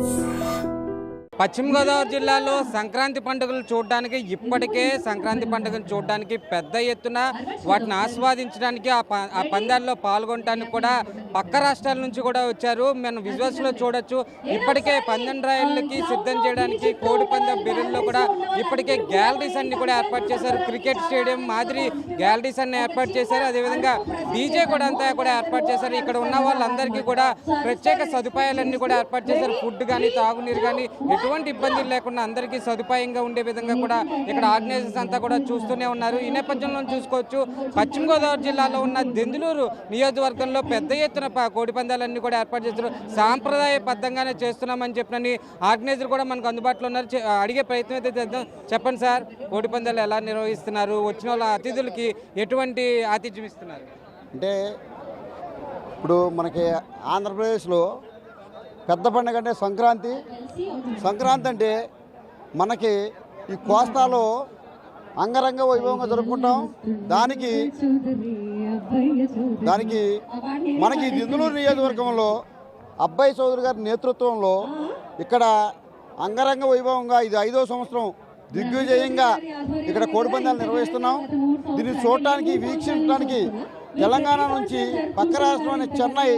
Sure. పశ్చిమ గోదావరి జిల్లాలో సంక్రాంతి పండుగలు చూడడానికి ఇప్పటికే సంక్రాంతి పండుగను చూడడానికి పెద్ద ఎత్తున వాటిని ఆస్వాదించడానికి ఆ ప- ఆ పందాల్లో పాల్గొనడానికి కూడా పక్క రాష్ట్రాల నుంచి కూడా వచ్చారు. మనం విజువల్స్లో చూడొచ్చు. ఇప్పటికే పందెం రాయలకి సిద్ధం చేయడానికి కోడి పందెం బిరుల్లో కూడా ఇప్పటికే గ్యాలరీస్ అన్ని కూడా ఏర్పాటు చేశారు. క్రికెట్ స్టేడియం మాదిరి గ్యాలరీస్ అన్ని ఏర్పాటు చేశారు. అదేవిధంగా డీజే కూడా అంతా కూడా ఏర్పాటు చేశారు. ఇక్కడ ఉన్న వాళ్ళందరికీ కూడా ప్రత్యేక సదుపాయాలన్నీ కూడా ఏర్పాటు చేశారు. ఫుడ్ కానీ తాగునీరు కానీ ఎటువంటి ఎటువంటి ఇబ్బందులు లేకుండా అందరికీ సదుపాయంగా ఉండే విధంగా కూడా ఇక్కడ ఆర్గనైజర్స్ అంతా కూడా చూస్తూనే ఉన్నారు. ఈ నేపథ్యంలో చూసుకోవచ్చు పశ్చిమ గోదావరి జిల్లాలో ఉన్న దెందులూరు నియోజకవర్గంలో పెద్ద ఎత్తున కోడి పందాలన్నీ కూడా ఏర్పాటు చేస్తారు సాంప్రదాయబద్ధంగానే చేస్తున్నామని చెప్పినని ఆర్గనైజర్ కూడా మనకు అందుబాటులో ఉన్నారు. అడిగే ప్రయత్నం అయితే చేద్దాం. చెప్పండి సార్ కోడి పందాలు ఎలా నిర్వహిస్తున్నారు? వచ్చిన వాళ్ళ అతిథులకి ఎటువంటి ఆతిథ్యం ఇస్తున్నారు? అంటే ఇప్పుడు మనకి ఆంధ్రప్రదేశ్లో పెద్ద పండుగ అంటే సంక్రాంతి. సంక్రాంతి అంటే మనకి ఈ కోస్తాలో అంగరంగ వైభవంగా జరుపుకుంటాం. దానికి దానికి మనకి దిందులూరు నియోజకవర్గంలో అబ్బాయి చౌదరి గారి నేతృత్వంలో ఇక్కడ అంగరంగ వైభవంగా ఇది ఐదో సంవత్సరం దిగ్విజయంగా ఇక్కడ కోడిపందాలు నిర్వహిస్తున్నాం. దీన్ని చూడటానికి వీక్షించడానికి తెలంగాణ నుంచి పక్క రాష్ట్రం చెన్నై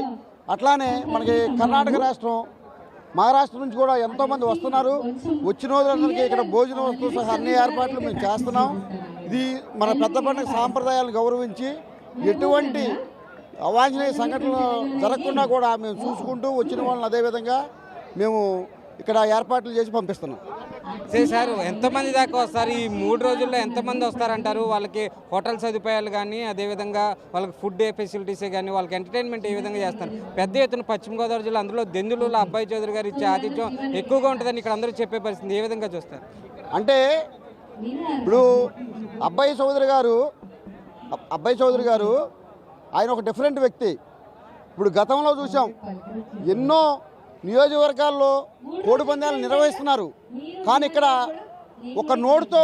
అట్లానే మనకి కర్ణాటక రాష్ట్రం మహారాష్ట్ర నుంచి కూడా ఎంతోమంది వస్తున్నారు. వచ్చిన రోజులందరికీ ఇక్కడ భోజన వస్తువు సహా అన్ని ఏర్పాట్లు మేము చేస్తున్నాం. ఇది మన పెద్ద పండుగ సాంప్రదాయాలను గౌరవించి ఎటువంటి అవాంఛనీయ సంఘటనలు జరగకుండా కూడా మేము చూసుకుంటూ వచ్చిన వాళ్ళని అదేవిధంగా మేము ఇక్కడ ఏర్పాట్లు చేసి పంపిస్తున్నాం. చేశారు సార్ ఎంతమంది దాకా వస్తారు? ఈ మూడు రోజుల్లో ఎంతమంది వస్తారంటారు? వాళ్ళకి హోటల్ సదుపాయాలు కానీ అదేవిధంగా వాళ్ళకి ఫుడ్ ఫెసిలిటీసే కానీ వాళ్ళకి ఎంటర్టైన్మెంట్ ఏ విధంగా చేస్తారు? పెద్ద ఎత్తున పశ్చిమ గోదావరి జిల్లా అందులో దెందులూరులో అబ్బాయి చౌదరి గారు ఇచ్చే ఆతిథ్యం ఎక్కువగా ఉంటుందని ఇక్కడ అందరూ చెప్పే పరిస్థితి. ఏ విధంగా చూస్తారు? అంటే ఇప్పుడు అబ్బాయి చౌదరి గారు అబ్బాయి చౌదరి గారు ఆయన ఒక డిఫరెంట్ వ్యక్తి. ఇప్పుడు గతంలో చూసాం ఎన్నో నియోజకవర్గాల్లో కోడి పందాలు నిర్వహిస్తున్నారు. కానీ ఇక్కడ ఒక నోటుతో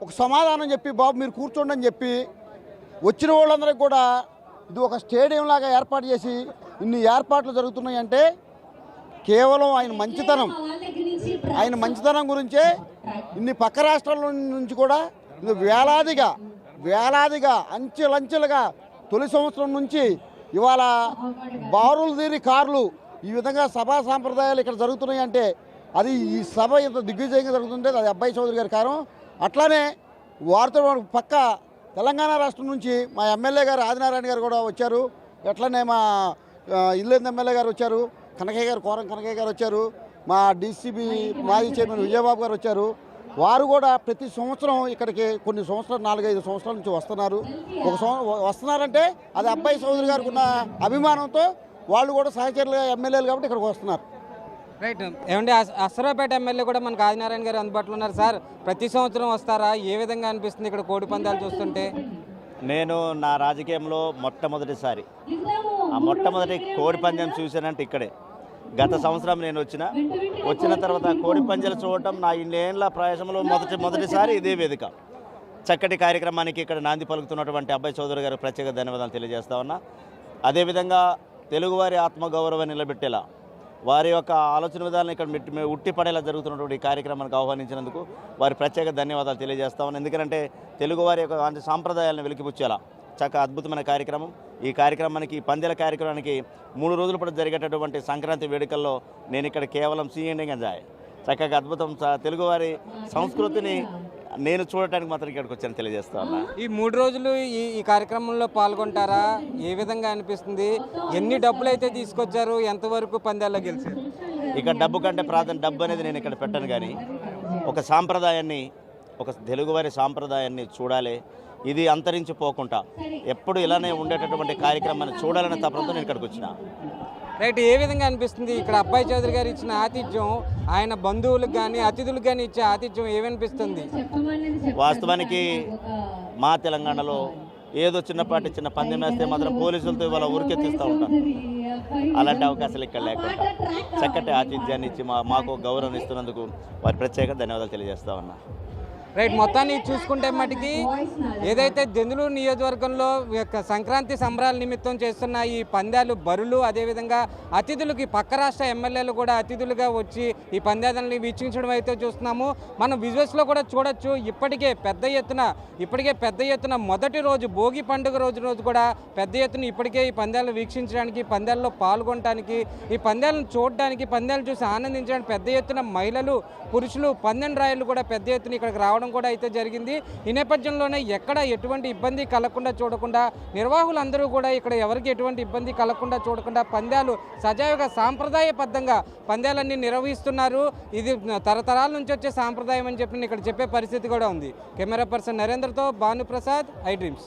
ఒక సమాధానం చెప్పి బాబు మీరు కూర్చోండి అని చెప్పి వచ్చిన వాళ్ళందరికీ కూడా ఇది ఒక స్టేడియం లాగా ఏర్పాటు చేసి ఇన్ని ఏర్పాట్లు జరుగుతున్నాయి అంటే కేవలం ఆయన మంచితనం ఆయన మంచితనం గురించే ఇన్ని పక్క రాష్ట్రాల నుంచి కూడా ఇది వేలాదిగా వేలాదిగా అంచెలంచెలుగా తొలి సంవత్సరం నుంచి ఇవాళ బారులు తీరి కార్లు ఈ విధంగా సభా సాంప్రదాయాలు ఇక్కడ జరుగుతున్నాయి అంటే అది ఈ సభ ఇంత దిగ్విజయంగా జరుగుతుంటే అది అబ్బాయి చౌదరి గారి కారం. అట్లానే వారితో పక్క తెలంగాణ రాష్ట్రం నుంచి మా ఎమ్మెల్యే గారు ఆదినారాయణ గారు కూడా వచ్చారు. అట్లనే మా ఆ, ఇల్లేంది ఎమ్మెల్యే గారు వచ్చారు. కనకయ్య గారు కోరం కనకయ్య గారు వచ్చారు. మా డీసీబీ మాజీ చైర్మన్ విజయబాబు గారు వచ్చారు. వారు కూడా ప్రతి సంవత్సరం ఇక్కడికి కొన్ని సంవత్సరాలు నాలుగైదు సంవత్సరాల నుంచి వస్తున్నారు. ఒక వస్తున్నారంటే అది అబ్బాయి చౌదరి గారికి ఉన్న అభిమానంతో వాళ్ళు కూడా సహచరులు ఎమ్మెల్యేలు కాబట్టి ఇక్కడికి వస్తున్నారు. రైట్. ఏమంటే అస్- అసరాపేట ఎమ్మెల్యే కూడా మనకు ఆదినారాయణ గారు అందుబాటులో ఉన్నారు సార్. ప్రతి సంవత్సరం వస్తారా? ఏ విధంగా అనిపిస్తుంది ఇక్కడ కోడి పందాలు చూస్తుంటే? నేను నా రాజకీయంలో మొట్టమొదటిసారి ఆ మొట్టమొదటి కోడి పందెం చూశానంటే ఇక్కడే. గత సంవత్సరం నేను వచ్చిన వచ్చిన తర్వాత కోడి పందాలు చూడటం నా ఇన్నేళ్ళ ప్రయాసంలో మొదటి మొదటిసారి ఇదే వేదిక. చక్కటి కార్యక్రమానికి ఇక్కడ నాంది పలుకుతున్నటువంటి అబ్బాయి చౌదరి గారికి ప్రత్యేక ధన్యవాదాలు తెలియజేస్తా ఉన్నా. అదేవిధంగా తెలుగువారి ఆత్మగౌరవం నిలబెట్టేలా వారి యొక్క ఆలోచన విధానం ఇక్కడ మెట్టి ఉట్టిపడేలా జరుగుతున్నటువంటి ఈ కార్యక్రమానికి ఆహ్వానించినందుకు వారి ప్రత్యేక ధన్యవాదాలు తెలియజేస్తా ఎందుకంటే ఎందుకంటే తెలుగువారి యొక్క సాంప్రదాయాలను వెలికిపుచ్చేలా చక్క అద్భుతమైన కార్యక్రమం. ఈ కార్యక్రమానికి పందెల కార్యక్రమానికి మూడు రోజుల పాటు జరిగేటటువంటి సంక్రాంతి వేడుకల్లో నేను ఇక్కడ కేవలం సీఎండింగ్ ఎంజాయ్ చక్కగా అద్భుతం స- తెలుగువారి సంస్కృతిని నేను చూడటానికి మాత్రం ఇక్కడికి వచ్చాను తెలియజేస్తా ఉన్నా. ఈ మూడు రోజులు ఈ ఈ కార్యక్రమంలో పాల్గొంటారా? ఏ విధంగా అనిపిస్తుంది? ఎన్ని డబ్బులు అయితే తీసుకొచ్చారు? ఎంతవరకు పందాల్లో గెలిచారు? ఇక డబ్బు కంటే ప్రాధాన్య డబ్బు అనేది నేను ఇక్కడ పెట్టను కానీ ఒక సాంప్రదాయాన్ని ఒక తెలుగువారి సాంప్రదాయాన్ని చూడాలి. ఇది అంతరించిపోకుండా ఎప్పుడు ఇలానే ఉండేటటువంటి కార్యక్రమాన్ని చూడాలనే తపనతో నేను ఇక్కడికి వచ్చిన. రైట్ ఏ విధంగా అనిపిస్తుంది? ఇక్కడ అబ్బాయి చౌదరి గారు ఇచ్చిన ఆతిథ్యం ఆయన బంధువులకు కానీ అతిథులకు కానీ ఇచ్చే ఆతిథ్యం ఏమనిపిస్తుంది? వాస్తవానికి మా తెలంగాణలో ఏదో చిన్నపాటి చిన్న పందెం వేస్తే మాత్రం పోలీసులతో ఇవాళ ఉరికెత్తిస్తూ ఉంటారు అలాంటి అవకాశాలు ఇక్కడ లేకుండా చక్కటి ఆతిథ్యాన్ని ఇచ్చి మా మాకు గౌరవం ఇస్తున్నందుకు వారి ప్రత్యేక ధన్యవాదాలు తెలియజేస్తా ఉన్నా. రైట్ మొత్తాన్ని చూసుకుంటే మటుకి ఏదైతే దెందులూరు నియోజకవర్గంలో యొక్క సంక్రాంతి సంబరాల నిమిత్తం చేస్తున్న ఈ పందాలు బరులు అదేవిధంగా అతిథులకి పక్క రాష్ట్ర ఎమ్మెల్యేలు కూడా అతిథులుగా వచ్చి ఈ పందాలని వీక్షించడం అయితే చూస్తున్నాము. మనం విజువల్స్లో కూడా చూడొచ్చు ఇప్పటికే పెద్ద ఎత్తున ఇప్పటికే పెద్ద ఎత్తున మొదటి రోజు భోగి పండుగ రోజు రోజు కూడా పెద్ద ఎత్తున ఇప్పటికే ఈ పందాలను వీక్షించడానికి పందాల్లో పాల్గొనడానికి ఈ పందాలను చూడడానికి పందాలు చూసి ఆనందించడానికి పెద్ద ఎత్తున మహిళలు పురుషులు పందెం రాయలు కూడా పెద్ద ఎత్తున ఇక్కడికి రావడం కూడా అయితే జరిగింది. ఈ నేపథ్యంలోనే ఎక్కడ ఎటువంటి ఇబ్బంది కలగకుండా చూడకుండా నిర్వాహకులందరూ కూడా ఇక్కడ ఎవరికి ఎటువంటి ఇబ్బంది కలగకుండా చూడకుండా పందాలు సజావుగా సాంప్రదాయబద్ధంగా పందాలన్నీ నిర్వహిస్తున్నారు. ఇది తరతరాల నుంచి వచ్చే సాంప్రదాయం అని చెప్పి ఇక్కడ చెప్పే పరిస్థితి కూడా ఉంది. కెమెరా పర్సన్ నరేంద్రతో భానుప్రసాద్ ఐ డ్రీమ్స్.